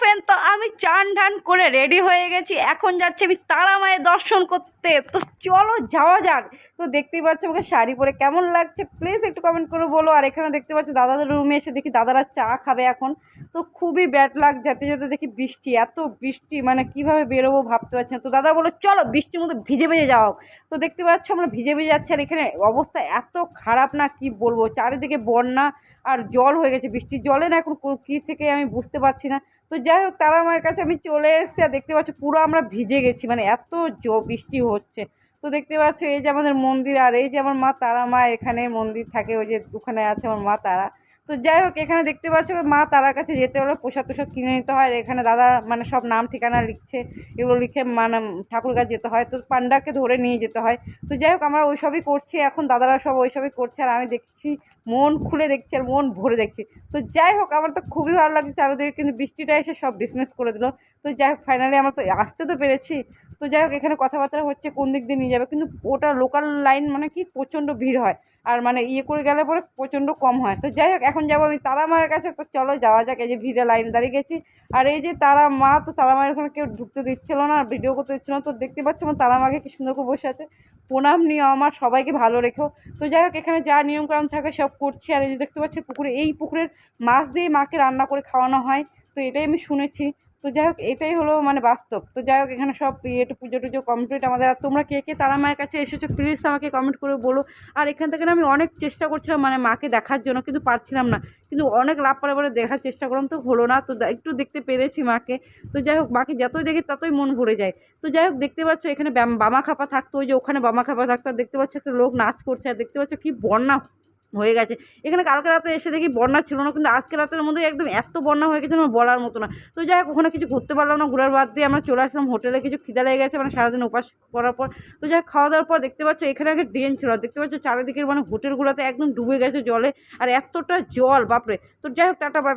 Fer? তো আমি চান ঢান করে রেডি হয়ে গেছি। এখন যাচ্ছি আমি তারা মায়ের দর্শন করতে। তো চলো যাওয়া যাক। তো দেখতেই পাচ্ছ আমাকে শাড়ি পরে কেমন লাগছে। প্লিজ একটু কমেন্ট করে বলো। আর এখানে দেখতে পাচ্ছ দাদাদের রুমে এসে দেখি দাদারা চা খাবে এখন। তো খুবই ব্যাড লাগ যেতে যেতে দেখি বৃষ্টি, এত বৃষ্টি। মানে কীভাবে বেরোবো ভাবতে পারছি না। তো দাদা বলো চলো বৃষ্টির মধ্যে ভিজে ভিজে যাও। তো দেখতে পাচ্ছ আমরা ভিজে ভিজে যাচ্ছি। আর এখানে অবস্থা এত খারাপ না কি বলব। চারিদিকে বন্যা আর জল হয়ে গেছে বৃষ্টির। জলে না এখন কী থেকে আমি বুঝতে পারছি না। তো যাই হোক তারা আমার কাছে, আমি চলে এসেছি আর দেখতে পাচ্ছ পুরো আমরা ভিজে গেছি মানে এত জ- বৃষ্টি হচ্ছে। তো দেখতে পাচ্ছ এই যে আমাদের মন্দির আর এই যে আমার মা তারা, মা এখানে মন্দির থাকে, ওই যে ওখানে আছে আমার মা তারা। তো যাই হোক, এখানে দেখতে পাচ্ছ মা তারার কাছে যেতে হলে, প্রসাদ তোষাদ কিনে নিতে হয় এখানে দাদা মানে সব নাম ঠিকানা লিখছে, এগুলো লিখে মানে ঠাকুর কাছে যেতে হয়, তো পান্ডাকে ধরে নিয়ে যেতে হয়। তো যাই হোক, আমরা ওইসবই করছি, এখন দাদারা সব ওইসবই করছে, আর আমি দেখছি মন খুলে দেখছি, আর মন ভরে দেখছি। তো যাই হোক, আমার তো খুবই ভালো লাগছে, চারিদিকে কিন্তু বৃষ্টিটা এসে সব বিজনেস করে দিল। তো যাই হোক ফাইনালি আমার তো আসতে তো পেরেছি। তো যাই হোক, এখানে কথাবার্তা হচ্ছে কোন দিক দিয়ে নিয়ে যাবে। কিন্তু ওটা লোকাল লাইন মানে কি, প্রচণ্ড ভিড় হয়। আর মানে ইয়ে করে গেলে পরে প্রচণ্ড কম হয়। তো যাই হোক, এখন যাব আমি তারা মায়ের কাছে। তো চলো যাওয়া যাক, এই যে ভিড়ে লাইন দাঁড়িয়ে গেছি। আর এই যে তারা মা, তো তারা মায়ের ওখানে কেউ ঢুকতে দিচ্ছিল না আর ভিডিও করতে দিচ্ছিল না। তো দেখতে পাচ্ছ আমার তারা মাকে কি সুন্দর করে বসে আছে। প্রণাম নিয়ে আমার, সবাইকে ভালো রেখো। তো যাই হোক, এখানে যা নিয়মকানুন থাকে সব করছি। আর এই যে দেখতে পাচ্ছি পুকুরে, এই পুকুরের মাছ দিয়ে মাকে রান্না করে খাওয়ানো হয়। তো এটাই আমি শুনেছি। তো যাই হোক, এটাই হলো মানে বাস্তব। তো যাই হোক, এখানে সব ইয়ে একটু পুজো টুজো কমপ্লিট আমাদের। আর তোমরা কে কে তারা মায়ের কাছে এসেছ প্লিজ আমাকে কমেন্ট করে বলো। আর এখান থেকে আমি অনেক চেষ্টা করছিলাম মানে মাকে দেখার জন্য, কিন্তু পারছিলাম না। কিন্তু অনেক লাভ পরে পরে দেখার চেষ্টা করলাম, তো হলো না। তো একটু দেখতে পেরেছি মাকে। তো যাই হোক, মাকে যতই দেখি ততই মন ভরে যায়। তো যাই হোক, দেখতে পাচ্ছ এখানে বামা খাপা থাকতো, ওই যে ওখানে বামা খাপা থাকতো দেখতে পাচ্ছ একটা লোক নাচ করছে, আর দেখতে পাচ্ছ কি বন্যা হয়ে গেছে। এখানে কালকে রাতে এসে দেখি বন্যা ছিল না, কিন্তু আজকে রাতের মধ্যে একদম এত বন্যা হয়ে গেছে আমার বলার মতো না। তো যাই হোক, ওখানে কিছু ঘুরতে পারলাম না, ঘোরার বাদ দিয়ে আমরা চলে আসলাম হোটেলে কিছু খিদা লেগে গেছে মানে সারাদিন উপাস করার পর। তো যাই খাওয়া দাওয়ার পর দেখতে পাচ্ছ এখানে আগে ড্রেন ছিল দেখতে পাচ্ছ চারিদিকের মানে হোটেলগুলোতে একদম ডুবে গেছে জলে, আর এতটা জল, বাপরে। তো যাই হোক, টাটা